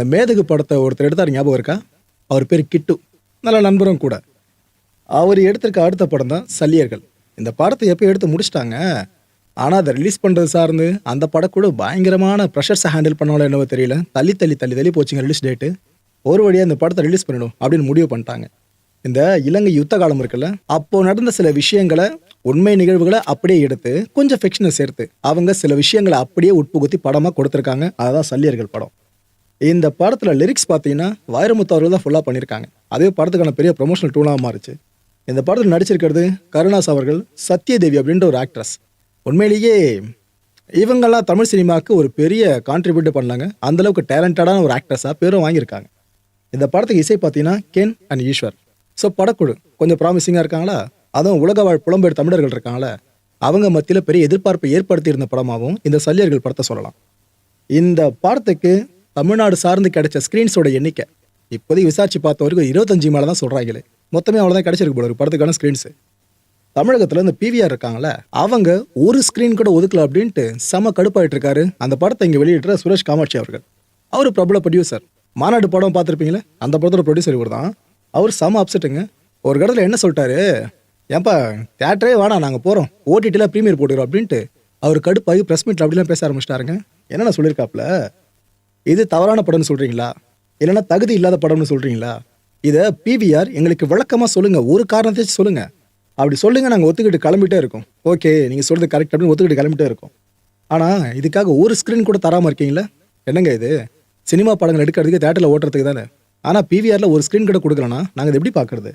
இந்த மேதகு படத்தை ஒருத்தர் எடுத்தார் ஞாபகம் இருக்கா? அவர் பேர் கிட்டு. நல்ல நண்பரும் கூட. அவர் எடுத்திருக்க அடுத்த படம் தான் சல்லியர்கள். இந்த படத்தை எப்போ எடுத்து முடிச்சிட்டாங்க? ஆனால் அதை ரிலீஸ் பண்ணுறது சார்ந்து அந்த படம் கூட பயங்கரமான ப்ரெஷர்ஸை ஹேண்டில் பண்ணாலும் என்னவோ தெரியல. தள்ளி தள்ளி தள்ளி தள்ளி போச்சுங்க ரிலீஸ் டேட்டு ஒரு வழியாக இந்த படத்தை ரிலீஸ் பண்ணிடும் அப்படின்னு முடிவு பண்ணிட்டாங்க. இந்த இலங்கை யுத்த காலம் இருக்குல்ல அப்போது நடந்த சில விஷயங்களை உண்மை நிகழ்வுகளை அப்படியே எடுத்து கொஞ்சம் ஃபிக்ஷனை சேர்த்து அவங்க சில விஷயங்களை அப்படியே உட்புகுத்தி படமாக கொடுத்துருக்காங்க. அதுதான் சல்லியர்கள் படம். இந்த படத்தில் லிரிக்ஸ் பார்த்தீங்கன்னா வைரமுத்து அவர்கள் தான் ஃபுல்லாக பண்ணியிருக்காங்க அதே படத்துக்கான பெரிய ப்ரொமோஷனல் டூலாக மாறிச்சு. இந்த படத்தில் நடிச்சிருக்கிறது கருணாஸ் அவர்கள் சத்யதேவி அப்படின்ற ஒரு ஆக்ட்ரஸ் உண்மையிலேயே இவங்கெல்லாம் தமிழ் சினிமாவுக்கு ஒரு பெரிய கான்ட்ரிபியூட் பண்ணாங்க. அந்தளவுக்கு டேலண்டடான ஒரு ஆக்ட்ரஸாக பேரும் வாங்கியிருக்காங்க. இந்த படத்துக்கு இசை பார்த்தீங்கன்னா கென் அண்ட் ஈஸ்வர் ஸோ படக்குழு கொஞ்சம் ப்ராமிசிங்காக இருக்காங்களா? அதுவும் உலக வாழ் புலம்பெயர் தமிழர்கள் இருக்காங்களா? அவங்க மத்தியில் பெரிய எதிர்பார்ப்பை ஏற்படுத்தியிருந்த படமாகவும் இந்த சல்லியர்கள் படத்தை சொல்லலாம். இந்த படத்துக்கு தமிழ்நாடு சார்ந்து கிடைச்ச ஸ்க்ரீன்ஸோட எண்ணிக்கை. இப்போதைக்கு விசாரிச்சு பார்த்த வரைக்கும் இருபத்தஞ்சு மேலே தான் சொல்கிறாங்களே மொத்தமே அவ்வளோதான் கிடைச்சிருக்கு போல ஒரு படத்துக்கான ஸ்க்ரீன்ஸு தமிழகத்தில் இந்த பிவிஆர் இருக்காங்களே அவங்க ஒரு ஸ்க்ரீன் கூட ஒதுக்கல அப்படின்ட்டு செம கடுப்பாயிட்டு இருக்காரு. அந்த படத்தை இங்கே வெளியிடுற சுரேஷ் காமாட்சி அவர்கள். அவர் பிரபல ப்ரொடியூசர் மாநாடு படம் பார்த்துருப்பீங்களே அந்த படத்தோட ப்ரொடியூசர் இவர் தான். அவர் செம அப்செட்டுங்க ஒரு கடத்தில் என்ன சொல்லிட்டாரு? ஏன்பா தேட்டரே வேணாம் நாங்கள் போகிறோம் ஓடிடியில் ப்ரீமியர் போட்டுக்கிறோம் அப்படின்ட்டு அவர் கடுப்பாகி ப்ரெஸ் மீட்டில் அப்படிலாம் பேச ஆரம்பிச்சிட்டாருங்க. என்னென்ன சொல்லியிருக்காப்புல? இது தவறான படம்னு சொல்கிறீங்களா இல்லைன்னா தகுதி இல்லாத படம்னு சொல்கிறீங்களா இதை பிவிஆர் எங்களுக்கு விளக்கமாக சொல்லுங்கள் ஒரு காரணத்தை சொல்லுங்கள் அப்படி சொல்லுங்கள் நாங்கள் ஒத்துக்கிட்டு கிளம்பிட்டே இருக்கோம். ஓகே நீங்கள் சொல்கிறது கரெக்ட் அப்படின்னு ஒத்துக்கிட்டு கிளம்பிட்டே இருக்கோம். ஆனால் இதுக்காக ஒரு ஸ்க்ரீன் கூட தராமல் இருக்கீங்களா? என்னங்க இது? சினிமா படங்கள் எடுக்கிறதுக்கு தேட்டரில் ஓட்டுறதுக்கு தானே? ஆனால் பிவிஆரில் ஒரு ஸ்க்ரீன் கூட கொடுக்கலன்னா நாங்கள் இதை எப்படி பார்க்குறது?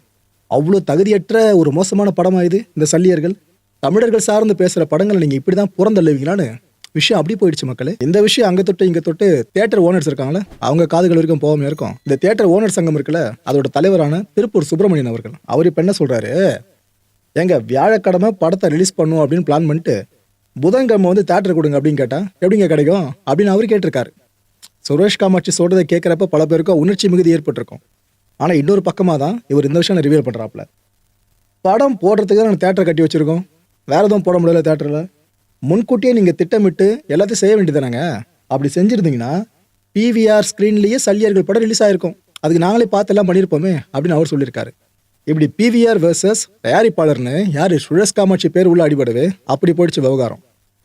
அவ்வளோ தகுதியற்ற ஒரு மோசமான படமா இது இந்த சல்லியர்கள்? தமிழர்கள் சார்ந்து பேசுகிற படங்களை நீங்கள் இப்படி தான் புறந்தள்ளுவீங்களான்னு விஷயம் அப்படி போயிடுச்சு மக்களே. இந்த விஷயம் அங்கே தொட்டு இங்கே தொட்டு தேட்டர் ஓனர்ஸ் இருக்காங்களே அவங்க காதுகள் வரைக்கும் போகாம இருக்கும். இந்த தேட்டர் ஓனர் சங்கம் இருக்குல்ல அதோட தலைவரான திருப்பூர் சுப்பிரமணியன் அவர்கள். அவர் இப்போ என்ன சொல்கிறாரு ஏங்க வியாழக்கிழமை படத்தை ரிலீஸ் பண்ணும் அப்படின்னு பிளான் பண்ணிட்டு புதன்கிழமை வந்து தேட்டர் கொடுங்க அப்படின்னு கேட்டா எப்படிங்க கிடைக்கும்? அப்படின்னு அவர் கேட்டிருக்காரு. சுரேஷ் காமாட்சி சொல்றதை கேட்குறப்ப பல பேருக்கும் உணர்ச்சி மிகுதி ஏற்பட்டிருக்கும். ஆனால் இன்னொரு பக்கமாக தான் இவர் இந்த விஷயம் ரிவியல் பண்ணுறாப்புல படம் போடுறதுக்கு தான் தேட்டரை கட்டி வச்சுருக்கோம். வேறு எதுவும் போட முடியல தேட்டரில் முன்கூட்டியே நீங்கள் திட்டமிட்டு எல்லாத்தையும் செய்ய வேண்டியதானங்க அப்படி செஞ்சுருந்தீங்கன்னா பிவிஆர் ஸ்க்ரீன்லேயே சல்லியர்கள் படம் ரிலீஸ் ஆயிருக்கும். அதுக்கு நாங்களே பார்த்து எல்லாம் பண்ணியிருப்போமே அப்படின்னு அவர் சொல்லியிருக்காரு. இப்படி பிவிஆர் வேர்சஸ் தயாரிப்பாளர்னு யார் சுரேஷ் காமாட்சி பேர் உள்ள அடிபடவே அப்படி போயிடுச்சு விவகாரம்.